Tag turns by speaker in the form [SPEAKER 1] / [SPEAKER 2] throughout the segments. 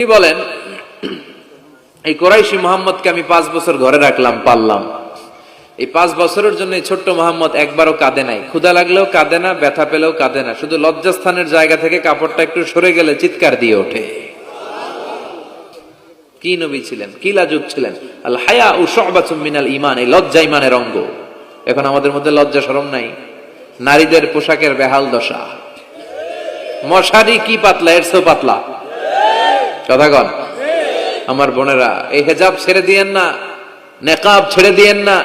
[SPEAKER 1] কি বলেন, এই কোরাইশি মোহাম্মদকে আমি পাঁচ বছর ঘরে রাখলাম পারলাম এই পাঁচ বছরের জন্য এই ছোট্ট মোহাম্মদ একবারও কাঁদে নাই। ক্ষুদা লাগলেও কাঁদে না, ব্যথা পেলেও কাঁদে না। শুধু লজ্জাস্থানের জায়গা থেকে কাপড়টা একটু সরে গেলে চিৎকার দিয়ে ওঠে। কি নবী ছিলেন? কি লাজুক ছিলেন? আল হায়া ও মিনাল ইমান এই লজ্জা ইমানের অঙ্গ। এখন আমাদের মধ্যে লজ্জা সরম নাই। নারীদের পোশাকের বেহাল দশা। মশারি কি পাতলা, এর পাতলা। কথা কন আমার বোনেরা, এই হেজাব ছেড়ে দিয়েন না, নেকাব ছেড়ে দিয়েন না,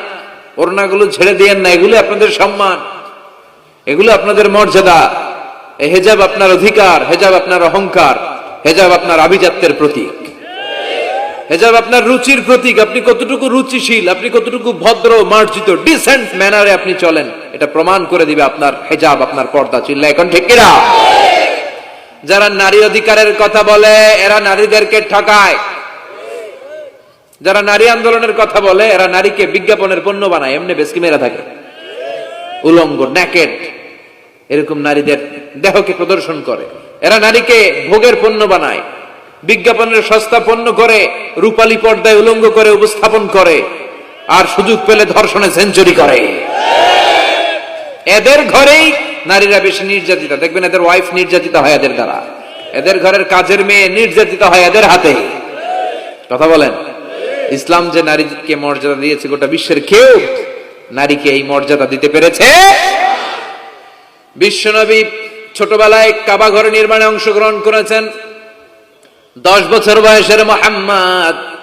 [SPEAKER 1] ওড়নাগুলো ছেড়ে দিয়েন না, এগুলো আপনাদের সম্মান, এগুলো আপনাদের মর্যাদা, এই হেজাব আপনার অধিকার, হেজাব আপনার অহংকার, হেজাব আপনার আভিজাত্যের প্রতীক, হেজাব আপনার রুচির প্রতীক, আপনি কতটুকু রুচিশীল, আপনি কতটুকু ভদ্র, মার্জিত ডিসেন্ট ম্যানারে আপনি চলেন, এটা প্রমাণ করে দিবে আপনার হেজাব, আপনার পর্দা চিল্লা এখন ঠিক কিনা যারা নারী অধিকারের কথা বলে, এরা নারীদেরকে ঠকায়। যারা নারী আন্দোলনের কথা বলে, এরা নারীকে বিজ্ঞাপনের পণ্য বানায়, এমনি বেশকি মেরা থাকে। উলঙ্গ ন্যাকেট এরকম নারীদের দেহকে প্রদর্শন করে। এরা নারীকে ভোগের পণ্য বানায়, বিজ্ঞাপনের সস্তা পণ্য করে, রূপালী পর্দায় উলঙ্গ করে উপস্থাপন করে, আর সুযোগ পেলে ধর্ষণে সেঞ্চুরি করে। এদের ঘরেই নারীরা বেশি নির্যাতিত। দেখবেন এদের ওয়াইফ নির্যাতিত হয় এদের দ্বারা। এদের ঘরের কাজের মেয়ে নির্যাতিত হয় এদের হাতে। কথা বলেন। ইসলাম যে নারীকে মর্যাদা দিয়েছে, গোটা বিশ্বের কেউ নারীকে এই মর্যাদা দিতে পেরেছে? বিশ্বনবী ছোটবেলায় কাবা ঘর নির্মাণে অংশগ্রহণ করেছেন। দশ বছর বয়সের মোহাম্মদ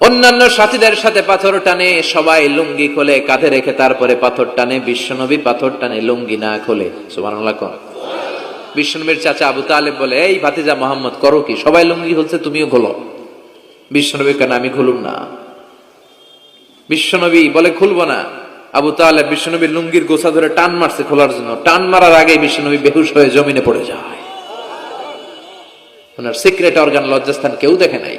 [SPEAKER 1] অন্যান্য সাথীদের সাথে পাথর টানে, সবাই লুঙ্গি খোলে, কাঁধে রেখে তারপরে পাথর টানে, বিশ্বনবী পাথর টানে, লুঙ্গি না খোলে। বিশ্বনবীর চাচা আবু তালেব বলে, এই ভাতিজা মোহাম্মদ, করো কি? সবাই লুঙ্গি খুলছে, তুমিও খোলো। বিশ্বনবী কেন, আমি খুলুম না। বিশ্বনবী বলে, খুলবো না। আবু তালেব বিশ্বনবীর লুঙ্গির গোছা ধরে টান মারছে খোলার জন্য। টান মারার আগে বিশ্বনবী বেহুশ হয়ে জমিনে পড়ে যায়। ওনার সিক্রেট অর্গান লজ্জাস্থান কেউ দেখে নাই।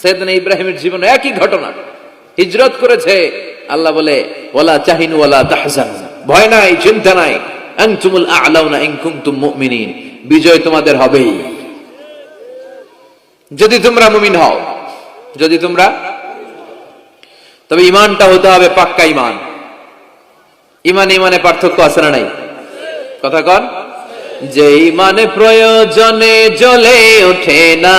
[SPEAKER 1] সৈয়দনা ইব্রাহিমের জীবনে একই ঘটনা। হিজরত করেছে, আল্লাহ বলে ওলা চাহিনু ওলা ভয় নাই, চিন্তা নাই। আনতুমুল আ'লাউনা ইন কুনতুম বিজয় তোমাদের হবেই। যদি তোমরা মুমিন হও, যদি তোমরা তবে ইমানটা হতে হবে পাক্কা ইমান ইমান ইমানে পার্থক্য আছে না নাই? কথা কন, যে ইমানে প্রয়োজনে জ্বলে ওঠে না।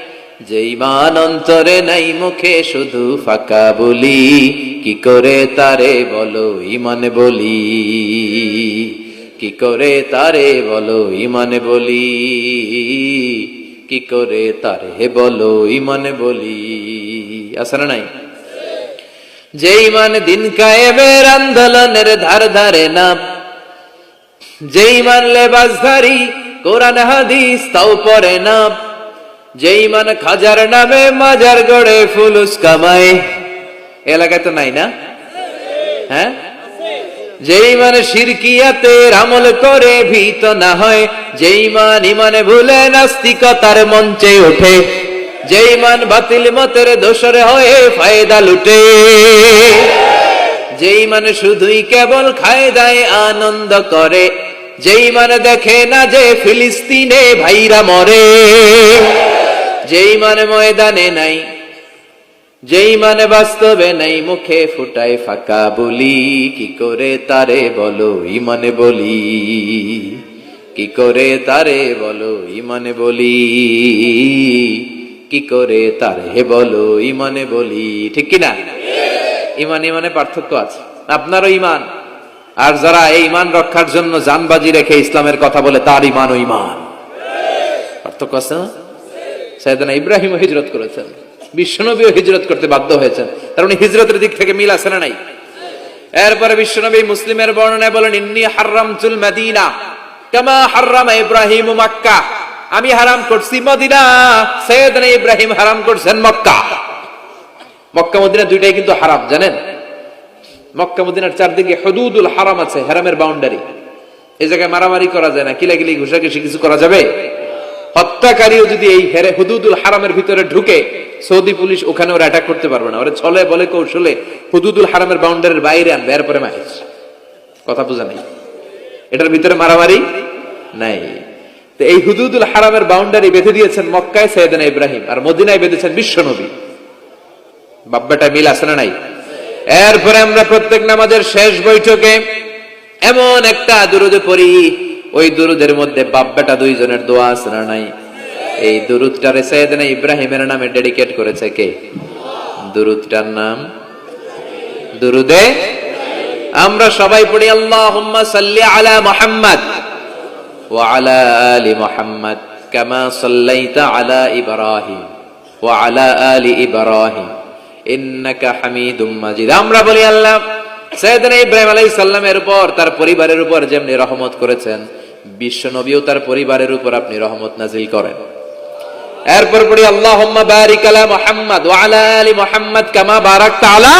[SPEAKER 1] যেই মান অন্তরে নাই মুখে শুধু ফাঁকা বলি, কি করে তারে বলো ইমান বলি? কি করে তারে বলো ইমান বলি? কি করে তারে বলো ইমান বলি? না নাই? যেই মান দিন কায়েমের আন্দোলনের ধার ধারে না যেই মান লেবাসধারী কোরআন হাদিস তাও পরে না যেই মান খাজার নামে মাজার গড়ে ফুলুস কামায় এলাকায় তো নাই না? হ্যাঁ? যেই মানে শিরকিয়াতের আমল করে ভীত না হয়, যেই মান ইমানে ভুলে নাস্তিকতার মঞ্চে ওঠে যে ইমান বাতিল মতের দোষর হয়ে ফায়দা লুটে, যেই মানে শুধুই কেবল খায় দায় আনন্দ করে, যেই মানে দেখে না যে ফিলিস্তিনে ভাইরা মরে যেই মানে ময়দানে নাই যেই মানে বাস্তবে নাই, মুখে ফুটায় ফাঁকা বলি। কি করে তারে বলো ইমানে বলি? কি করে তারে বলো ইমানে বলি? কি করে তারে বলো ইমানে বলি? ঠিক কিনা? ইমান ইমানে পার্থক্য আছে। আপনারও ইমান। আর যারা এই ইমান রক্ষার জন্য জানবাজি রেখে ইসলামের কথা বলে, তার ইমান ও ইমান। পার্থক্য আছে? না সাইদানা ইব্রাহিম হিজরত করেছেন। বিশ্বনবীও হিজরত করতে বাধ্য হয়েছেন। তার মানে হিজরতের দিক থেকে মিল আছে না নাই? এরপরে বিশ্বনবী মুসলিমের বর্ণনায় বলেন, ইন্নি হারাম চুল মদিনা, কামা হারাম ইব্রাহিম মক্কা। আমি হারাম করছি মদিনা সৈয়দনা ইব্রাহিম হারাম করছেন মক্কা। মক্কা, মদিনা দুইটাই কিন্তু হারাম, জানেন? মক্কা, মদিনার চারদিকে হদুদুল হারাম আছে, হারামের বাউন্ডারি এই জায়গায় মারামারি করা যায় না, কিলাকিলি, ঘুষাঘুষি কিছু করা যাবে? হত্যাকারীও যদি এই হেরে হুদুদুল হারামের ভিতরে ঢুকে, সৌদি পুলিশ ওখানে ওরা অ্যাটাক করতে পারবে না। ওরা ছলে বলে কৌশলে হুদুদুল হারামের বাউন্ডারির বাইরে আনবে, এরপরে মাহিস কথা বোঝা নাই? এটার ভিতরে মারামারি নাই। তো এই হুদুদুল হারামের বাউন্ডারি বেঁধে দিয়েছেন মক্কায় সৈয়দনা ইব্রাহিম আর মদিনায় বেঁধেছেন বিশ্বনবী বাব্বাটা মিল আছে না নাই? এরপরে আমরা প্রত্যেক নামাজের শেষ বৈঠকে এমন একটা দুরুদে পড়ি ওই দুরুদের মধ্যে বাব্বাটা দুইজনের দোয়া আছে না নাই? এই দুরুদটারে সৈয়দনা ইব্রাহিমের নামে ডেডিকেট করেছে কে? দুরুদটার নাম? দুরুদে? আমরা সবাই পড়ি, আল্লাহুম্মা সাল্লি আলা মুহাম্মদ ওয়া আলা আলি মুহাম্মদ কামা সাল্লাইতা আলা ইব্রাহিম ওয়া আলা আলি ইব্রাহিম ইন্নাকা হামিদুম মাজিদ। আমরা বলি, আল্লাহ সৈয়দনা ইব্রাহিম আলাইহিস সালামের উপর, তার পরিবারের উপর যেমনি রহমত করেছেন বিশ্ব ও তার পরিবারের উপর আপনি রহমত নাজিল করেন। এরপর পড়ি আল্লাহ বারিক আলা মোহাম্মদ আলা আলী মোহাম্মদ কামা বারাক আলা